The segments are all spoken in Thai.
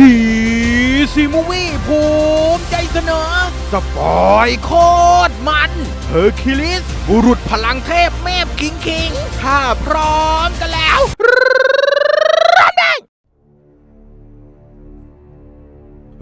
ดีซีมูวี่ภูมิใจเสนอ สปอยโคตรมันเฮอร์คิลิส บุรุษพลังเทพแมบคิงคิง ถ้าพร้อมกันแล้ว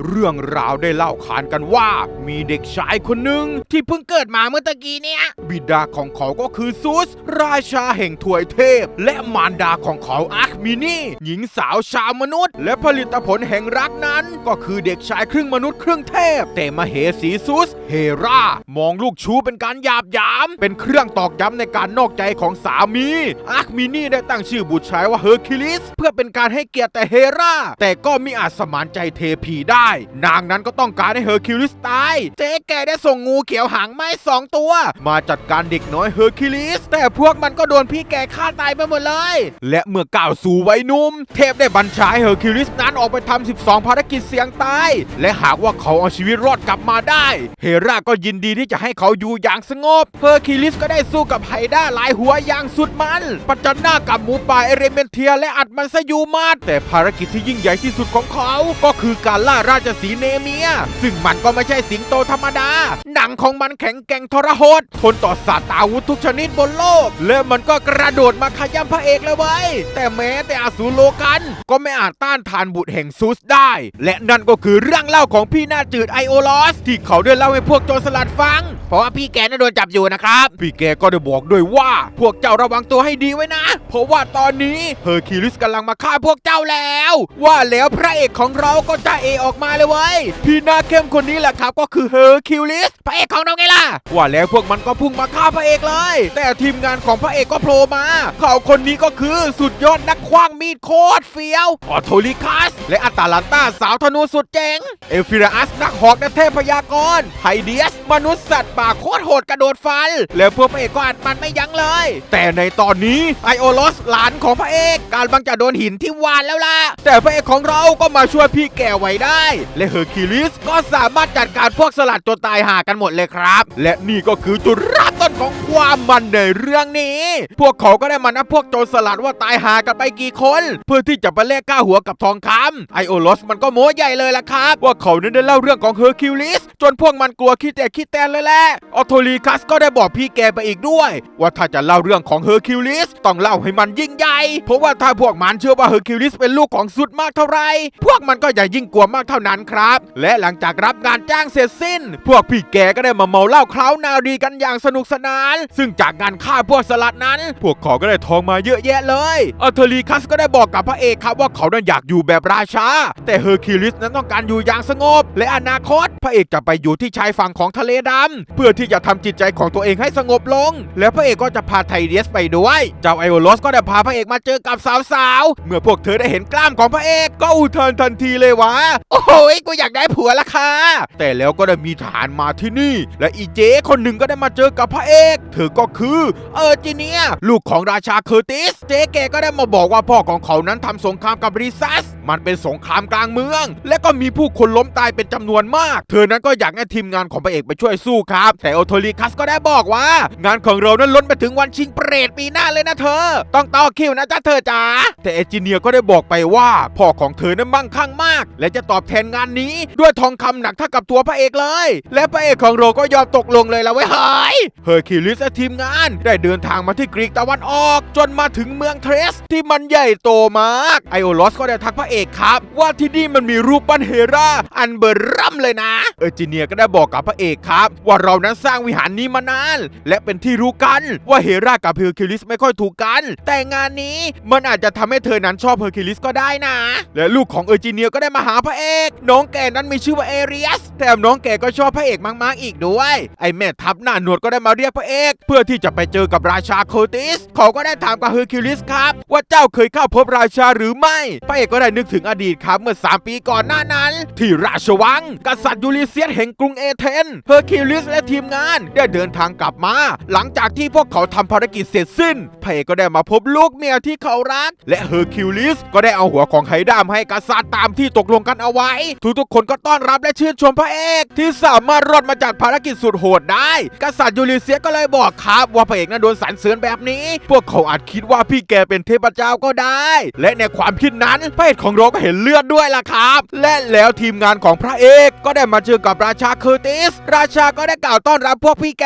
เรื่องราวได้เล่าขานกันว่ามีเด็กชายคนหนึ่งที่เพิ่งเกิดมาเมื่อตะกี้เนี่ย บิดาของเขาก็คือซูส ราชาแห่งถวยเทพ และมารดาของเขาอาร์คมินีหญิงสาวชาวมนุษย์ และผลิตผลแห่งรักนั้น ก็คือเด็กชายครึ่งมนุษย์ครึ่งเทพ แต่มาเหสีซูส เฮรามองลูกชูเป็นการหยาบยาม เป็นเครื่องตอกย้ำในการนอกใจของสามีอาร์คมินีได้ตั้งชื่อบุตรชายว่าเฮอร์คิลิส เพื่อเป็นการให้เกียรติแต่เฮราแต่ก็มิอาจสมานใจเทพีได้นางนั้นก็ต้องการให้เฮอร์คิวลิสตาย เจ๊แกได้ส่งงูเขียวหางไม้สองตัว มาจัดการเด็กน้อยเฮอร์คิวลิส แต่พวกมันก็โดนพี่แกฆ่าตายไปหมดเลย และเมื่อก้าวสู่วัยนุ่ม เทพได้บัญชาให้เฮอร์คิวลิสนั้นออกไปทำ12 ภารกิจเสี่ยงตาย และหากว่าเขาเอาชีวิตรอดกลับมาได้ เฮราก็ยินดีที่จะให้เขาอยู่อย่างสงบ เฮอร์คิวลิสก็ได้สู้กับไฮด้าหลายหัวอย่างสุดมันประจันหน้ากับหมูป่าเอเรเมนเทีย และอัดมันซะยูมาแต่ภารกิจที่ยิ่งใหญ่ที่สุดของเขา ก็คือการล่าราชสีเนเมีย ซึ่งมันก็ไม่ใช่สิงโตธรรมดา หนังของมันแข็งแกร่งทรหดทนต่อสัตว์อาวุธทุกชนิดบนโลก และมันก็กระโดดมาขย้ำพระเอกเลยเว้ย แต่แม้แต่อสูรโลกัน ก็ไม่อาจต้านทานบุตรแห่งซูสได้ และนั่นก็คือเรื่องเล่าของพี่หน้าจืดไอโอลอส ที่เขาได้เล่าให้พวกโจรสลัดฟัง เพราะว่าพี่แกน่าโดนจับอยู่นะครับ พี่แกก็ได้บอกด้วยว่า พวกเจ้าระวังตัวให้ดีไว้นะ เพราะว่าตอนนี้เฮอร์คิวลิสกำลังมาฆ่าพวกเจ้าแล้ว ว่าแล้วพระเอกของเราก็จะเอออกมาเลยเว้ย พี่หน้าเข้มคนนี้แหละครับก็คือเฮอร์คิวลิสพระเอกของเราไงล่ะ ว่าแล้วพวกมันก็พุ่งมาฆ่าพระเอกเลย แต่ทีมงานของพระเอกก็โผล่มา เขาคนนี้ก็คือสุดยอดนักขว้างมีดโคตรเฟี้ยวออโทลิคัส และอัตาลันตาสาวธนูสุดเจ๋ง เอฟิราอัสนักหอกและเทพยากรไฮเดียส มนุษย์สัตว์ป่าโคตรโหดกระโดดฟัน แล้วพวกพระเอกก็อัดมันไม่ยั้งเลย แต่ในตอนนี้ไอโอลอสหลานของพระเอกการบังจะโดนหินที่วานแล้วล่ะ แต่พระเอกของเราก็มาช่วยพี่แก่ไว้ได้และเฮอร์คิวลิสก็สามารถจัดการพวกสลัดจนตายหากันหมดเลยครับ และนี่ก็คือจุดเริ่มต้นของความมันในเรื่องนี้ พวกเขาก็ได้มานับพวกโจรสลัดว่าตายหากันไปกี่คน เพื่อที่จะไปแลกก้าหัวกับทองคำไอโอลอสมันก็โม้ใหญ่เลยล่ะครับ ว่าเขานั้นได้เล่าเรื่องของเฮอร์คิวลิสจนพวกมันกลัวคิดแต่คิดแตนเลยแหละออโทลีคัสก็ได้บอกพี่แกไปอีกด้วย ว่าถ้าจะเล่าเรื่องของเฮอร์คิวลิสต้องเล่าให้มันยิ่งใหญ่ เพราะว่าถ้าพวกมันเชื่อว่าเฮอร์คิวลิสเป็นลูกของสุดมากเท่าไหรพวกมันก็จะยิ่งกลัวมากเท่านั้นครับ และหลังจากรับงานจ้างเสร็จสิ้น พวกพี่แกก็ได้มาเมาเหล้าเคล้านารีกันอย่างสนุกสนาน ซึ่งจากงานฆ่าพวกสลัดนั้น พวกเขาก็ได้ทองมาเยอะแยะเลยออเทลีคัสก็ได้บอกกับพระเอกครับว่าเขานั้นอยากอยู่แบบราชา แต่เฮอร์คิวลิสนั้นต้องการอยู่อย่างสงบ และอนาคต พระเอกจะไปอยู่ที่ชายฝั่งของทะเลดำเพื่อที่จะทำจิตใจของตัวเองให้สงบลง และพระเอกก็จะพาไทเดียสไปด้วย เจ้าไอโอลอสก็ได้พาพระเอกมาเจอกับสาวๆ เมื่อพวกเธอได้เห็นกล้ามของพระเอกก็อุทานทันทีเลยว่าโอ้โหยกูอยากได้ผัวละค่ะ แต่แล้วก็ได้มีทหารมาที่นี่ และอีเจ๊คนหนึ่งก็ได้มาเจอกับพระเอก เธอก็คือเออร์จิเนีย ลูกของราชาเคอร์ติส เจ๊แกก็ได้มาบอกว่าพ่อของเขานั้นทำสงครามกับริซัส มันเป็นสงครามกลางเมือง และก็มีผู้คนล้มตายเป็นจำนวนมาก เธอนั้นก็อยากให้ทีมงานของพระเอกไปช่วยสู้ครับ แต่โอโทลิคัสก็ได้บอกว่า งานของเรานั้นล้นไปถึงวันชิงเปรตปีหน้าเลยนะเธอ ต้องต่อคิวนะจ๊ะเธอจ๋าแต่เอจิเนียก็ได้บอกไปว่าพ่อของเธอนั้นมั่งคั่งมาก และจะตอบแทนงานนี้ ด้วยทองคำหนักเท่ากับตัวพระเอกเลย และพระเอกของเราก็ยอมตกลงเลยละเว้ยเฮ้ยเฮอร์คิวลิสและทีมงานได้เดินทางมาที่กรีกตะวันออก จนมาถึงเมืองเทรส ที่มันใหญ่โตมากไอโอลอสก็ได้ทักพระเอกครับ ว่าที่นี่มันมีรูปปั้นเฮราอันเบอร์รั่มเลยนะ เอจิเนียก็ได้บอกกับพระเอกครับ ว่าเรานั้นสร้างวิหารนี้มานาน และเป็นที่รู้กันว่าเฮรากับเฮอร์คิวลิสไม่ค่อยถูกกัน แต่งานนี้มันอาจจะทำให้เธอนั้นชอบเฮอร์คิวลิสก็ได้นะ และลูกของเอจิเนียก็ได้มาหาพระเอกน้องแก่นั้นมีชื่อว่าเอเรียสแถมน้องแก่ก็ชอบพระเอกมากๆอีกด้วย ไอแม่ทัพหน้าหนวดก็ได้มาเรียกพระเอก เพื่อที่จะไปเจอกับราชาโคติส เขาก็ได้ถามกับเฮอร์คิวลิสครับ ว่าเจ้าเคยเข้าพบราชาหรือไม่ พระเอกก็ได้นึกถึงอดีตครับเมื่อ 3 ปีก่อนหน้านั้น ที่ราชวัง กษัตริย์ยูลิเซียสแห่งกรุงเอเธนเฮอร์คิวลิสและทีมงานได้เดินทางกลับมา หลังจากที่พวกเขาทำภารกิจเสร็จสิ้นพระเอกก็ได้มาพบลูกเมียที่เขารัก และเฮอร์คิวลิสก็ได้เอาหัวของไฮดามให้กษัตริย์ตามที่ตกลงกันเอาไว้ทุกๆคนก็ต้อนรับและชื่นชมพระเอกที่สามารถรอดมาจากภารกิจสุดโหดได้ กษัตริย์ยูลิเซียก็เลยบอกครับว่าพระเอกนั้นโดนสรรเสริญแบบนี้ พวกเขาอาจคิดว่าพี่แกเป็นเทพเจ้าก็ได้ และในความคิดนั้นพระเอกของเราก็เห็นเลือดด้วยล่ะครับ และแล้วทีมงานของพระเอกก็ได้มาเจอกับราชาเคอร์ติส ราชาก็ได้กล่าวต้อนรับพวกพี่แก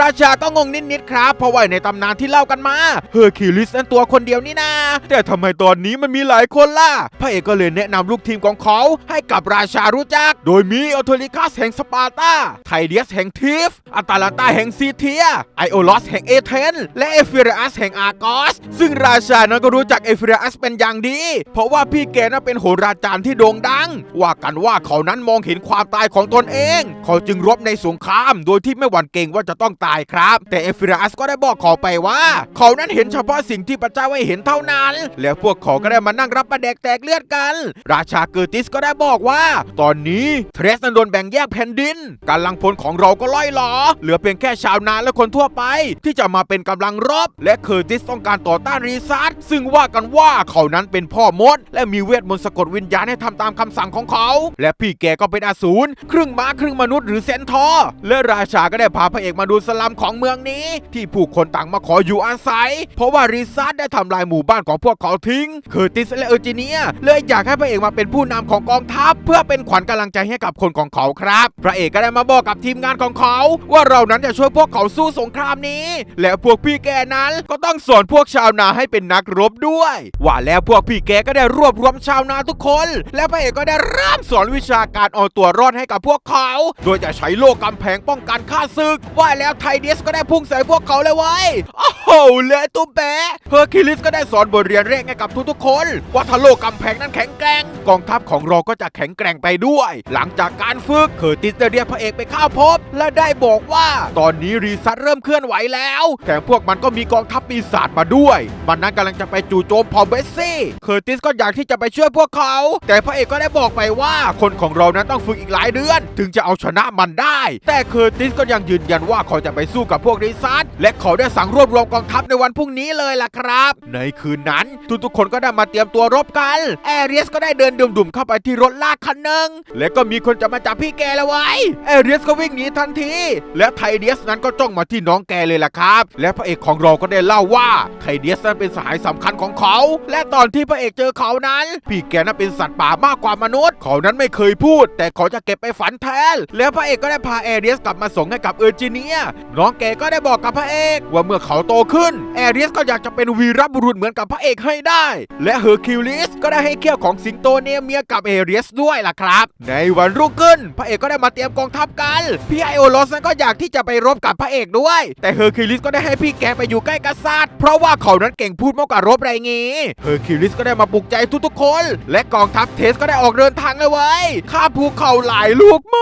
ราชาก็งงนิดๆครับ เพราะว่าในตำนานที่เล่ากันมาเฮอร์คิวลิสนั้นตัวคนเดียวนี่นาแต่ทำไมตอนนี้มันมีหลายคนล่ะ พระเอกก็เลยแนะนำลูกทีมของเขาให้กับราชารู้จัก โดยมีออโทลิคัสแห่งสปาร์ตา ไทเดียสแห่งทิฟ อัตาลันตาแห่งซีเทีย ไอโอลอสแห่งเอเธน และเอฟิรัสแห่งอาร์กอส ซึ่งราชานั้นก็รู้จักเอฟิรัสเป็นอย่างดี เพราะว่าพี่แกนั้นเป็นโหราจารย์ที่โด่งดัง ว่ากันว่าเขานั้นมองเห็นความตายของตนเอง เขาจึงรบในสงคราม โดยที่ไม่หวั่นเกรงว่าจะต้องตายครับ แต่เอฟิรัสก็ได้บอกเขาไปว่า เขานั้นเห็นเฉพาะสิ่งที่พระเจ้าให้เห็นเท่านั้น แล้วพวกเขาก็ได้มานั่งรับประแดกแตกเลือดกัน ราชาเกอร์ติสก็ได้บอกว่า ตอนนี้เทรสนั้นโดนแบ่งแยกแผ่นดินกำลังพลของเราก็ล่อยหลอ เหลือเพียงแค่ชาวนาและคนทั่วไป ที่จะมาเป็นกำลังรบ และเคอร์ติสต้องการต่อต้านรีซัตซึ่งว่ากันว่าเขานั้นเป็นพ่อมด และมีเวทมนต์สะกดวิญญาณให้ทำตามคำสั่งของเขา และพี่แกก็เป็นอสูรครึ่งม้าครึ่งมนุษย์หรือเซนทอและราชาก็ได้พาพระเอกมาดูสลัมของเมืองนี้ ที่ผู้คนต่างมาขออยู่อาศัย เพราะว่ารีซัตได้ทำลายหมู่บ้านของพวกเขาทิ้ง เคอร์ติสและเออร์จิเนียเลยอยากให้พระเอกมาเป็นผู้นำของกองทัพเพื่อเป็นขวัญกำลังใจให้กับคนของเขาครับ พระเอกก็ได้มาบอกกับทีมงานของเขา ว่าเรานั้นจะช่วยพวกเขาสู้สงครามนี้ และพวกพี่แกนั้นก็ต้องสอนพวกชาวนาให้เป็นนักรบด้วย ว่าแล้วพวกพี่แกก็ได้รวบรวมชาวนาทุกคน และพระเอกก็ได้เริ่มสอนวิชาการเอาตัวรอดให้กับพวกเขา โดยจะใช้โล่กำแพงป้องกันข้าศึก ว่าแล้วไทเดสก็ได้พุ่งใส่พวกเขาเลยเว้โอ้โหและตุ้มแปะเฮอร์คิลิสก็ได้สอนบทเรียนแรกให้กับทุกๆคน ว่าถ้าโลกกำแพงนั้นแข็งแกร่งกองทัพของเราก็จะแข็งแกร่งไปด้วย หลังจากการฝึกเคอร์ติสได้เรียกพระเอกไปเข้าพบ และได้บอกว่า ตอนนี้รีซัตเริ่มเคลื่อนไหวแล้วแถมพวกมันก็มีกองทัพปีศาจมาด้วย มันนั้นกำลังจะไปจู่โจมเผ่าเบสซี่เคอร์ติสก็อยากที่จะไปช่วยพวกเขา แต่พระเอกก็ได้บอกไปว่าคนของเรานั้นต้องฝึกอีกหลายเดือน ถึงจะเอาชนะมันได้ แต่เคอร์ติสก็ยังยืนยันว่าเขาจะไปสู้กับพวกรีซัตและเขาได้สั่งรวบรวมกองทัพในวันพรุ่งนี้เลยล่ะครับ ในคืนนั้นทุกๆคนก็ได้มาเตรียมตัวรบกันแอเรียสก็ได้เดินดุ่มๆเข้าไปที่รถลากคันหนึ่งและก็มีคนจะมาจับพี่แกแล้วไว้แอเรียสก็วิ่งหนีทันที และไทเดียสนั้นก็จ้องมาที่น้องแกเลยล่ะครับ และพระเอกของเราก็ได้เล่าว่าไทเดียสนั้นเป็นสหายสำคัญของเขา และตอนที่พระเอกเจอเขานั้น พี่แกนั้นเป็นสัตว์ป่ามากกว่ามนุษย์ เขานั้นไม่เคยพูด แต่เขาจะเก็บไปฝันแทน แล้วพระเอกก็ได้พาแอเรียสกลับมาส่งให้กับเออร์จิเนีย น้องแกก็ได้บอกกับพระเอกว่าเมื่อเขาโตขึ้นแอเรียสก็อยากจะเป็นวีรบุรุษเหมือนกับพระเอกให้ได้ และเฮอร์คิวลิสก็ได้ให้เขี้ยวของสิงโตเนเมียกับเอเรียสด้วยล่ะครับ ในวันรุ่งขึ้น พระเอกก็ได้มาเตรียมกองทัพกัน พี่ไอโอลอสนั้นก็อยากที่จะไปรบกับพระเอกด้วย แต่เฮอร์คิวลิสก็ได้ให้พี่แกไปอยู่ใกล้กษัตริย์เพราะว่าเขานั้นเก่งพูดมากกว่ารบไรงี้เฮอร์คิวลิสก็ได้มาปลุกใจทุกๆคน และกองทัพเทสก็ได้ออกเดินทางเลยเว้ยข้ามภูเขาหลายลูกม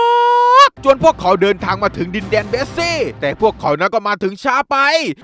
าก จนพวกเขาเดินทางมาถึงดินแดนเบสซี่ แต่พวกเขานั้นก็มาถึงช้าไป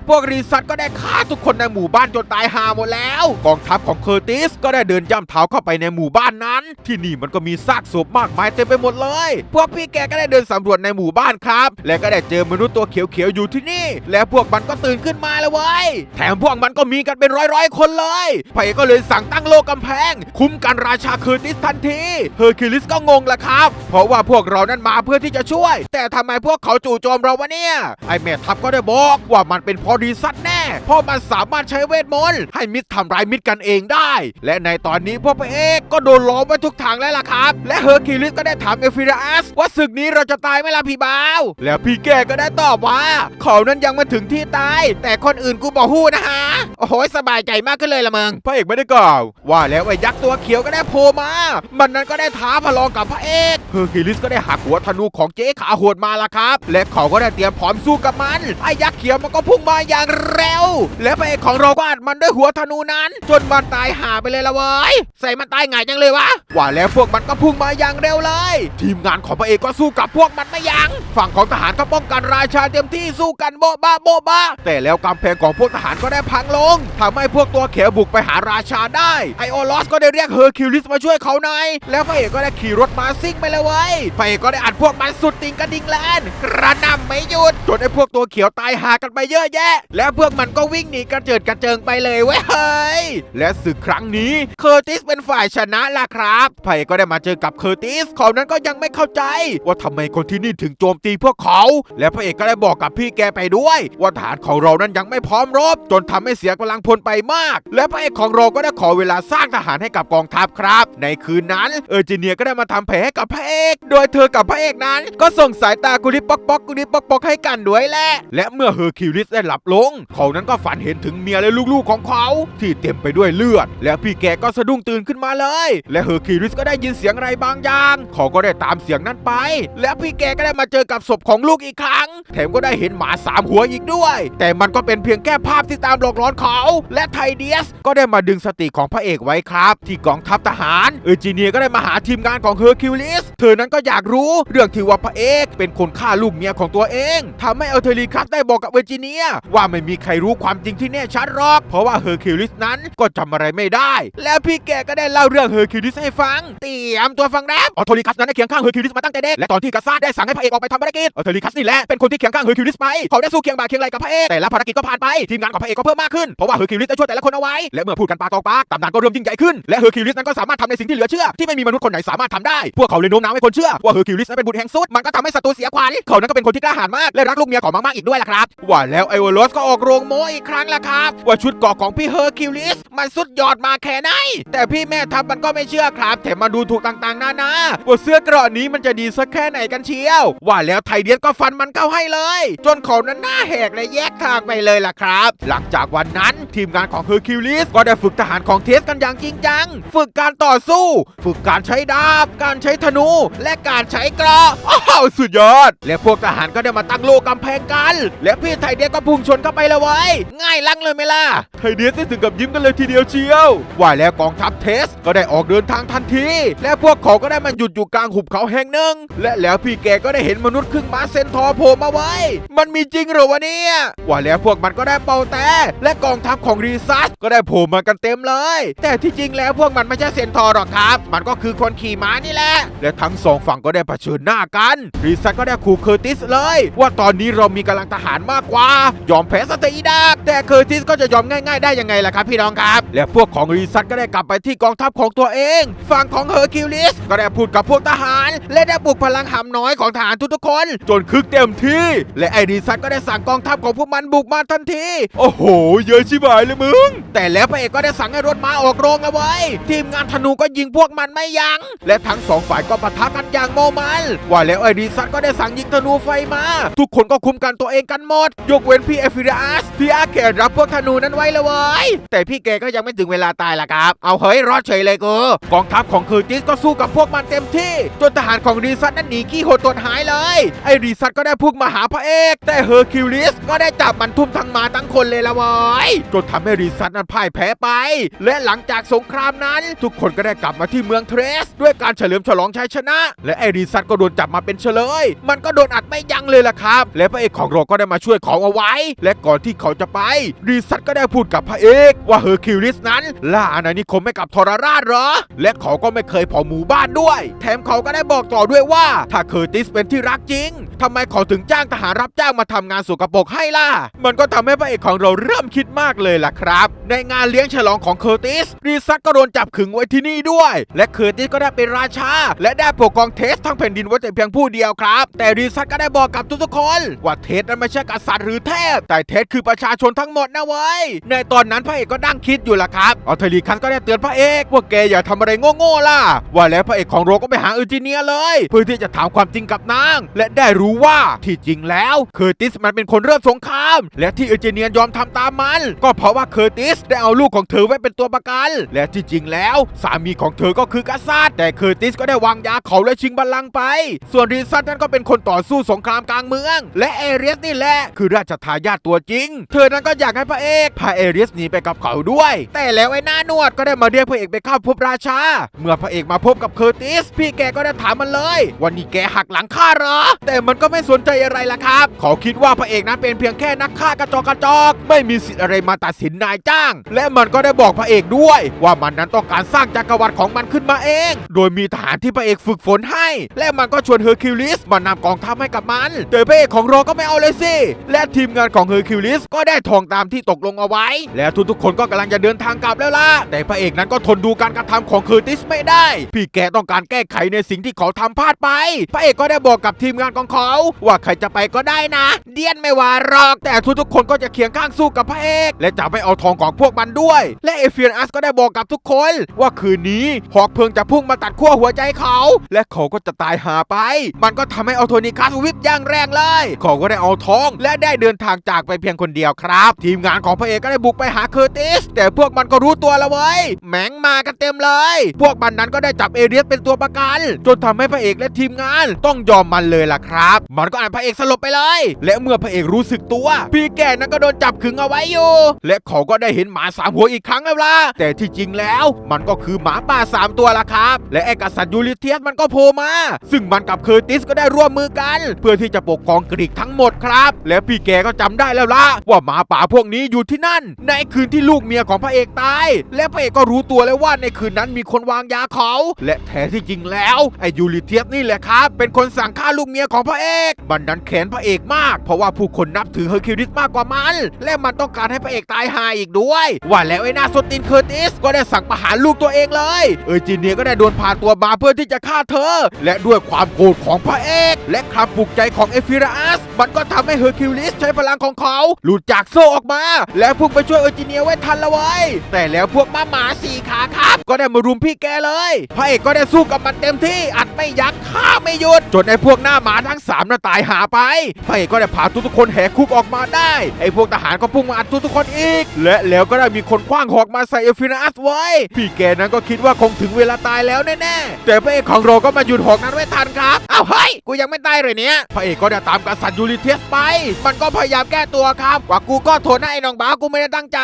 พวกรีซัตก็ได้ฆ่าทุกคนในหมู่บ้านจนตายหาหมดแล้ว กองทัพของเคอร์ติสก็ได้เดินย่ำเท้าเข้าไปในหมู่บ้านนั้น ที่นี่มันก็มีซากศพมากมายเต็มไปหมดเลย พวกพี่แกก็ได้เดินสำรวจในหมู่บ้านครับ และก็ได้เจอมนุษย์ตัวเขียวๆอยู่ที่นี่ และพวกมันก็ตื่นขึ้นมาแล้วเว้ยแถมพวกมันก็มีกันเป็นร้อยๆคนเลยพระเอกก็เลยสั่งตั้งโลกกำแพง คุ้มกันราชาเคอร์ติสทันทีเฮอร์คิวลิสก็งงละครับ เพราะว่าพวกเรานั้นมาเพื่อที่จะช่วย แต่ทำไมพวกเขาจู่โจมเราวะเนี่ย ไอแม่ทัพก็ได้บอกว่ามันเป็นเพอดีซัตแน่ เพราะมันสามารถใช้เวทมนต์ให้มิตรทำร้ายมิตรกันเองได้ และในตอนนี้พวกพระเอกก็โดนล้อมไว้ทุกทางแล้วล่ะครับ และเฮอร์คิวลิสก็ได้ถามเอฟิรัสว่าศึกนี้เราจะตายไหมล่ะพี่บ่าว แล้วพี่แกก็ได้ตอบว่า เขานั้นยังไม่ถึงที่ตาย แต่คนอื่นกูบอกฮู้นะฮะ โอ้โหสบายใจมากขึ้นเลยละมึง พระเอกไม่ได้กล่าว ว่าแล้วไอ้ยักษ์ตัวเขียวก็ได้โผล่มา มันนั้นก็ได้ท้าพลองกับพระเอกเฮอร์คิวลิสก็ได้หักหัวธนูของเจ๊ขาโหดมาละครับ และเขาก็ได้เตรียมพร้อมสู้กับมัน ไอ้ยักษ์เขียวมันก็พุ่งมาอย่างเร็วและพระเอกของเราก็อัดมันด้วยหัวธนูนั้น จนมันตายหาไปเลยละเว้ยใส่มันตายง่ายจังเลยวะว่าแล้วพวกมันก็พุ่งมาอย่างเร็วเลย ทีมงานของพระเอกก็สู้กับพวกมันไม่ยัง้งฝั่งของทหารก็ป้องกันราชาเต็มที่สู้กันโบ๊ะบ้าโบ๊ะบ้าแต่แล้วกำแพงของพวกทหารก็ได้พังลงทำให้พวกตัวเขียวบุกไปหาราชาได้ไอโอลอสก็ได้เรียกเฮอร์คิวลิสมาช่วยเขาหน่อยแล้วพระเอกก็ได้ขี่รถมาซิ่งไปเลยเว้ยพระเอกก็ได้อัดพวกมันสุดติงกระดิ่งแลนกระหน่ำไม่หยุดจนไอพวกตัวเขียวตายหากันไปเยอะแยะ แล้วพวกมันก็วิ่งหนีกระเจิดกระเจิงไปเลยเว้ยและศึกครั้งนี้เคอร์ติสเป็นฝ่ายชนะล่ะครับพระเอกก็ได้มาเจอกับเคอร์ติสเขานั้นก็ยังไม่เข้าใจ ว่าทำไมคนที่นี่ถึงโจมตีพวกเขา และพระเอกก็ได้บอกกับพี่แกไปด้วย ว่าฐานของเรานั้นยังไม่พร้อมรบ จนทำให้เสียกำลังพลไปมาก และพระเอกของเราก็ได้ขอเวลาสร้างทหารให้กับกองทัพครับ ในคืนนั้นเออร์จิเนียก็ได้มาทำแผลให้กับพระเอก โดยเธอกับพระเอกนั้น ก็ส่งสายตากุลิปป๊อกป๊อกกุลิปป๊อกป๊อกให้กันด้วยแหละและเมื่อเฮอร์คิวลิสได้หลับลงเขานั้นก็ฝันเห็นถึงเมียและลูกๆของเขา ที่เต็มไปด้วยเลือด และพี่แกก็สะดุ้งตื่นขึ้นมาเลย และเฮอร์คิวลิสก็ได้ยินเสียงอะไรบางอย่างเขาก็ได้ตามเสียงนั้นไป และพี่แกก็ได้มาเจอกับศพของลูกอีกครั้ง แถมก็ได้เห็นหมาสามหัวอีกด้วย แต่มันก็เป็นเพียงแค่ภาพที่ตามหลอกหลอนเขา และไทเดียสก็ได้มาดึงสติของพระเอกไว้ครับ ที่กองทัพทหารเอจิเนียก็ได้มาหาทีมงานของเฮอร์คิวลิสเธอนั้นก็อยากรู้เรื่องที่ว่าพระเอก เป็นคนฆ่าลูกเมียของตัวเองทำให้เอลเทอรีคัสได้บอกกับเอจิเนียว่าไม่มีใครรู้ความจริงที่แน่ชัดหรอก เพราะว่าเฮอร์คิวลิสนั้นก็จำอะไรไม่ได้ แล้วพี่แกก็ได้เล่าเรื่องเฮอร์คิวลิสให้ฟัง เตรียมตัวฟังแรปออโทริคัสนั้นได้เคียงข้างเฮอร์คิวลิสมาตั้งแต่เด็ก และตอนที่กัสซ่าได้สั่งให้พระเอกออกไปทำภารกิจออโทริคัสนี่แหละเป็นคนที่เคียงข้างเฮอร์คิวลิสไปเขาได้สู้เคียงบ่าเคียงไหลกับพระเอกแต่ละภารกิจก็ผ่านไปทีมงานของพระเอกก็เพิ่มมากขึ้นเพราะว่าเฮอร์คิวลิสได้ช่วยแต่ละคนเอาไว้และเมื่อพูดกันปากต่อปากตำนานก็เริ่มยิ่งใหญ่ขึ้นและเฮอร์คิวลิสนั้นก็สามารถทำในสิ่งที่เหลือเชื่อที่ไม่มีมนุษย์คนไหนสามารถทำได้พวกเขาเลยโน้มน้าวให้คนเชื่อว่าเฮอร์คิวลิสนั้นเป็นบุตรแห่งซุดมันก็ทำให้ศัตรูเสียขวัญเขานั้นก็เป็นคนที่กล้าหาญมากและรักลูกเมียของมากๆอีกด้วยล่ะครับว่าแล้วไอโอโรสก็ออกโรงโมอีกครั้งละครับ ว่าชุดเกราะของพี่เฮอร์คิวลิส มันสุดยอดมาแค่ไหน แต่พี่แม่ทัพมันก็ไม่เชื่อครับ แถมมาดูถูกต่างๆนานาว่าเสื้อเกราะนี้มันจะดีสักแค่ไหนกันเชียว ว่าแล้วไทเดียนก็ฟันมันเข้าให้เลย จนเขานั้นหน้าแหกและแยกทางไปเลยล่ะครับ หลังจากวันนั้นทีมงานของเฮอร์คิวลิสก็ได้ฝึกทหารของเทสกันอย่างจริงจัง ฝึกการต่อสู้ ฝึกการใช้ดาบ การใช้ธนู และการใช้เกราะอ้าวสุดยอด และพวกทหารก็ได้มาตั้งโลกำแพงกัน และพี่ไทเดียนก็พุ่งชนเข้าไปเลยเว้ยง่ายลังเลยไหมล่ะไทเดียนได้ถึงกับยิ้มกันเลยทีเดียวเชียวว่าแล้วกองทัพเทสก็ได้ออกเดินทางทันที และพวกเขาก็ได้มาหยุดอยู่กลางหุบเขาแห่งหนึ่ง และแล้วพี่แกก็ได้เห็นมนุษย์ครึ่งม้าเซนทอร์โผล่มาไว้ มันมีจริงเหรอวะเนี่ยว่าแล้วพวกมันก็ได้เป่าแต่และกองทัพของรีซัสก็ได้โผล่มากันเต็มเลย แต่ที่จริงแล้วพวกมันไม่ใช่เซนทอร์หรอกครับ มันก็คือคนขี่ม้านี่แหละ และทั้งสองฝั่งก็ได้เผชิญหน้ากัน รีซัสก็ได้ขู่เคอร์ติสเลย ว่าตอนนี้เรามีกำลังทหารมากกว่า ยอมแพ้สเตอีดากแต่เคอร์ติสก็จะยอมง่ายๆ ได้ยังไงล่ะครับพี่น้องครับ และพวกของรีซัสก็ได้กลับไปที่กองทัพของตัวเอง ฝั่งของเฮอร์คิวลิสก็ได้พูดกับพวกทหาร และได้บุกพลังหำน้อยของทหารทุกๆคน จนคึกเต็มที่ และไอรีซัสก็ได้สั่งกองทัพของพวกมันบุกมาทันที โอ้โห เยอะชิบหายเลยมึง แต่แล้วพระเอกก็ได้สั่งให้รถม้าออกโรงแล้วเว้ทีมงานธนูก็ยิงพวกมันไม่ยัง้งและทั้งสองฝ่ายก็ปะทะกันอย่างโมมันว่าแล้วไอรีซัสก็ได้สั่งยิงธนูไฟมา ทุกคนก็คุมกันตัวเองกันหมด ยกเว้นพี่เอฟิรัสที่อาแกรับพวกธนูนั้นไว้เลยเว้ยแต่พี่แกก็ยังไม่ถึงเวลาตายล่ะครับ เอาเฮ้ยรอดเฉยเลยกูกองทัพของเคอร์ติสก็สู้กับพวกมันเต็มที่ จนทหารของรีซัสนั้นหนีขี้โหดตนหายเลย ไอรีซัสก็ได้พุ่งมาหาพระเอก แต่เฮอร์คิวลิสก็ได้จับมันทุ่มทั้งมาทั้งคนเลยละเว้ยจนทำให้รีซัสนั้นพ่ายแพ้ไป และหลังจากสงครามนั้น ทุกคนก็ได้กลับมาที่เมืองเทรส ด้วยการเฉลิมฉลองชัยชนะ และไอรีซัสก็โดนจับมาเป็นเฉลย มันก็โดนอัดไม่ยั้งเลยล่ะครับ และพระเอกของเราก็ได้มาช่วยของเอาไว้ และก่อนที่เขาจะไปรีซัสก็ได้พูดกับพระเอกว่าเฮอร์คิวลิสนั้นล่าอาณานิคมให้กับทรราชเหรอ และเขาก็ไม่เคยเผาหมู่บ้านด้วย แถมเขาก็ได้บอกต่อด้วยว่า ถ้าเคอร์ติสเป็นที่รักจริงทำไมเขาถึงจ้างทหารรับจ้างมาทำงานสกปรกให้ล่ะ มันก็ทำให้พระเอกของเราเริ่มคิดมากเลยล่ะครับ ในงานเลี้ยงฉลองของเคอร์ติสรีซัสก็โดนจับขึงไว้ที่นี่ด้วย และเคอร์ติสก็ได้เป็นราชา และได้ปกครองเทสทั้งแผ่นดินไว้แต่เพียงผู้เดียวครับ แต่รีซัสก็ได้บอกกับทุกๆคน ว่าเทสนั้นไม่ใช่กษัตริย์หรือเทพแต่เทสคือประชาชนทั้งหมดนะเว้ย ในตอนนั้นพระเอกก็ดั้งคิดอยู่ล่ะครับออเทลีคันก็ได้เตือนพระเอกว่าแกอย่าทำอะไรโง่ๆล่ะ ว่าแล้วพระเอกของโรก็ไปหาเออร์จิเนียเลย เพื่อที่จะถามความจริงกับนาง และได้รู้ว่าที่จริงแล้วเคอร์ติสมันเป็นคนเริ่มสงครามและที่เออร์จิเนียนยอมทำตามมัน ก็เพราะว่าเคอร์ติสได้เอาลูกของเธอไว้เป็นตัวประกัน และที่จริงแล้ว สามีของเธอก็คือกษัตริย์แต่เคอร์ติสก็ได้วางยาเขาและชิงบัลลังก์ไป ส่วนรีซัตนั้นก็เป็นคนต่อสู้สงครามกลางเมือง และเอเรียสนี่แหละคือราชทายาทตัวจริง เธอนั้นก็อยากให้พระเอกพาเอเรียสหนีไปกับเขาด้วย แต่แล้วไอ้หน้านวดก็ได้มาเรียกพระเอกไปเข้าพบราชา เมื่อพระเอกมาพบกับเคอร์ติส พี่แกก็ได้ถามมันเลย วันนี้แกหักหลังข้าเหรอ แต่มันก็ไม่สนใจอะไรล่ะครับ เขาคิดว่าพระเอกนั้นเป็นเพียงแค่นักฆ่ากระจอกกระจอก ไม่มีสิทธิ์อะไรมาตัดสินนายจ้าง และมันก็ได้บอกพระเอกด้วย ว่ามันนั้นต้องการสร้างจักรวรรดิของมันขึ้นมาเอง โดยมีทหารที่พระเอกฝึกฝนให้ และมันก็ชวนเฮอร์คิวลิสมานำกองทัพให้กับมันแต่พระเอกของเราก็ไม่เอาเลยสิและทีมงานของเฮอร์คิวลิสก็ได้ทองตามที่ตกลงเอาไว้ แล้วทุกๆคนก็กำลังจะเดินทางกลับแล้วล่ะแต่พระเอกนั้นก็ทนดูการกระทำของเคอร์ติสไม่ได้ พี่แกต้องการแก้ไขในสิ่งที่เขาทำพลาดไป พระเอกก็ได้บอกกับทีมงานของเขา ว่าใครจะไปก็ได้นะ เดียนไม่ว่าหรอกแต่ทุกๆคนก็จะเคียงข้างสู้กับพระเอก และจะไม่เอาทองของพวกมันด้วย และเอเฟียนอัสก็ได้บอกกับทุกคน ว่าคืนนี้หอกเพลิงจะพุ่งมาตัดขั้วหัวใจเขา และเขาก็จะตายหาไป มันก็ทำให้เอโทนิคัสวิบย่างแรงเลย เขาก็ได้เอาทอง และได้เดินทางจากไปเพียงคนเดียวครับ ทีมงานของพระเอกก็ได้บุกไปหาเคอร์ติส แต่พวกมันก็รู้ตัวแล้วเว้ยแหมงมากันเต็มเลย พวกมันนั้นก็ได้จับเอเรียสเป็นตัวประกัน จนทำให้พระเอกและทีมงานต้องยอมมันเลยล่ะครับ มันก็อ่านพระเอกสลบไปเลย และเมื่อพระเอกรู้สึกตัวพี่แก่นั้นก็โดนจับขึงเอาไว้อยู่ และเขาก็ได้เห็นหมาสามหัวอีกครั้งแล้วล่ะแต่ที่จริงแล้วมันก็คือหมาป่าสามตัวละครับ และไอ้กษัตริย์ยูริเทียสมันก็โผล่มา ซึ่งมันกับเคอร์ติสก็ได้ร่วมมือกัน เพื่อที่จะปกครองกรีกทั้งหมดครับ และพี่แกก็จำได้แล้วล่ะว่าหมาป่าพวกนี้อยู่ที่นั่น ในคืนที่ลูกเมียของพระเอกตาย และพระเอกก็รู้ตัวแล้วว่าในคืนนั้นมีคนวางยาเขา และแท้ที่จริงแล้วไอ้ยูริเทียสนี่แหละครับ เป็นคนสั่งฆ่าลูกเมียของพระเอก บันดันแขนพระเอกมาก เพราะว่าผู้คนนับถือเฮอร์คิวลิสมากกว่ามัน และมันต้องการให้พระเอกตายหาอีกด้วยว่าแล้วไอ้หน้าสตินเคอร์ติสก็ได้สั่งประหารลูกตัวเองเลย เออร์จิเนียก็ได้โดนพาตัวมาเพื่อที่จะฆ่าเธอ และด้วยความโกรธของพระเอก และคำปลุกใจของเอฟิราอัสมันก็ทำให้เฮอร์คิวลิสใช้พลังของเขาหลุดจากโซ่ออกมา และพุ่งไปช่วยเออร์จิเนียไว้ทันละไว้ยแต่แล้วพวกม้าหมาสี่ขาครับ ก็ได้มารุมพี่แกเลย พระเอกก็ได้สู้กับมันเต็มที่อัดไม่ยั้งฆ่าไม่หยุดจนไอ้พวกหน้าหมาทั้งสามน่ะตายหาไปพระเอกก็ได้พาทุกๆคนแหกคุกออกมาได้ ไอพวกทหารก็พุ่งมาอัดทุกๆคนอีก และแล้วก็ได้มีคนคว้างหอกมาใส่เอฟินาอัสไว้ พี่แกนั้นก็คิดว่าคงถึงเวลาตายแล้วแน่ๆ แต่พระเอกของเราก็มาหยุดหอกนั้นไว้ทันครับ อ้าวเฮ้ย กูยังไม่ตายเลยเนี่ย พระเอกก็ได้ตามกษัตริย์ยูริเทียสไป มันก็พยายามแก้ตัวครับว่ากูก็โทษนะไอ้น้องบ้ากูไม่ได้ตั้งใจ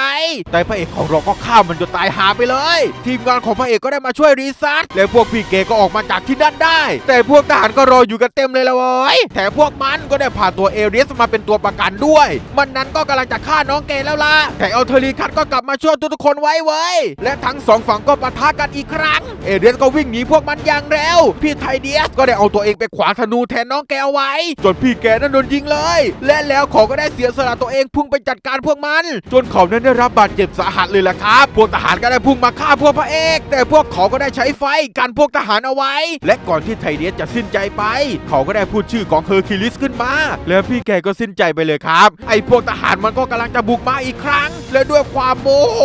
แต่พระเอกของเราก็ฆ่ามันจนตายหาไปเลย ทีมงานของพระเอกก็ได้มาช่วยรีซัตและพวกพี่เกก็ออกมาจากที่นั่นได้ แต่พวกทหารก็รออยู่กันเต็มเลยละเว้ย แถมพวกมันก็ได้พาตัวเอเรียสมาเป็นตัวประกันด้วยมันนั้นก็กำลังจะฆ่าน้องเกแล้วล่ะ แต่เอาเทอรีคัตก็กลับมาช่วยทุกๆคนไว้เว้ย และทั้งสองฝั่งก็ปะทะกันอีกครั้ง เอเรียสก็วิ่งหนีพวกมันอย่างเร็ว พี่ไทเดียสก็ได้เอาตัวเองไปขวางธนูแทนน้องแกเอาไว้ จนพี่แกนั้นโดนยิงเลย และแล้วเขาก็ได้เสียสละตัวเองพุ่งไปจัดการพวกมัน จนเขานั้นได้รับบาดเจ็บสาหัสเลยล่ะครับ พวกทหารก็ได้พุ่งมาฆ่าพวกพระเอก แต่พวกเขาก็ได้ใช้ไฟกันพวกทหารเอาไว้ และก่อนที่ไทเดียสจะสิ้นใจไป เขาก็ได้พูดชื่อของเฮอร์คิลิสขึ้นมา แล้วพี่แกก็สิ้นใจไปเลยครับไอ้พวกทหารมันก็กำลังจะบุกมาอีกครั้ง และด้วยความโมโห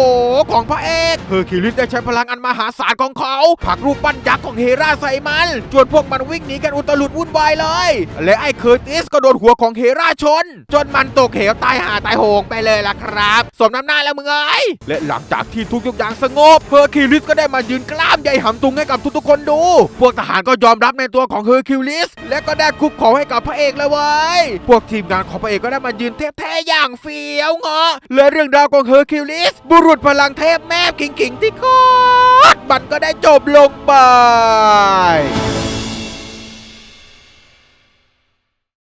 ของพระเอก เฮอร์คิวลิสได้ใช้พลังอันมหาศาลของเขาผักรูปปั้นยักษ์ของเฮราใส่มันจนพวกมันวิ่งหนีกันอุตลุดวุ่นวายเลย และไอ้เคอร์ติสก็โดนหัวของเฮราชน จนมันตกเหวตายหาตายโหงไปเลยล่ะครับ สมน้ำหน้าแล้วมึงเอ้ยและหลังจากที่ทุกอย่างสงบเฮอร์คิวลิสก็ได้มายืนกล้ามใหญ่หำตุงให้กับทุกๆคนดู พวกทหารก็ยอมรับในตัวของเฮอร์คิวลิสและก็ได้คุกข่าให้กับพระเอกเลยเว้ยพวกทีมงานของพระเอกก็ได้มายืนเทพแท้อย่างเฟี้ยวเงาะและเรื่องราวของเฮอร์คิวลิสบุรุษพลังเทพแม่ขิงกิ่งที่โคตรมันก็ได้จบลงไป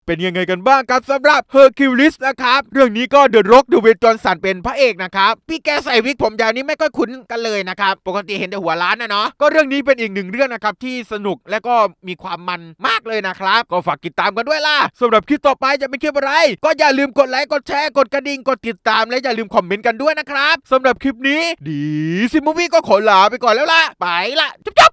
เป็นยังไงกันบ้างครับสำหรับเฮอร์คิวลิสนะครับ เรื่องนี้ก็เดอะร็อกเดอะเวจอนสันเป็นพระเอกนะครับ พี่แกใส่วิกผมยาวนี้ไม่ค่อยคุ้นกันเลยนะครับ ปกติเห็นแต่หัวล้านนะเนาะก็เรื่องนี้เป็นอีกหนึ่งเรื่องนะครับ ที่สนุกและก็มีความมันมากเลยนะครับ ก็ฝากติดตามกันด้วยล่ะสำหรับคลิปต่อไปจะเป็นคลิปอะไร ก็อย่าลืมกดไลค์กดแชร์กดกระดิ่งกดติดตามและอย่าลืมคอมเมนต์กันด้วยนะครับสำหรับคลิปนี้ดีซิมูวี่ก็ขอลาไปก่อนแล้วล่ะไปละจุ๊บ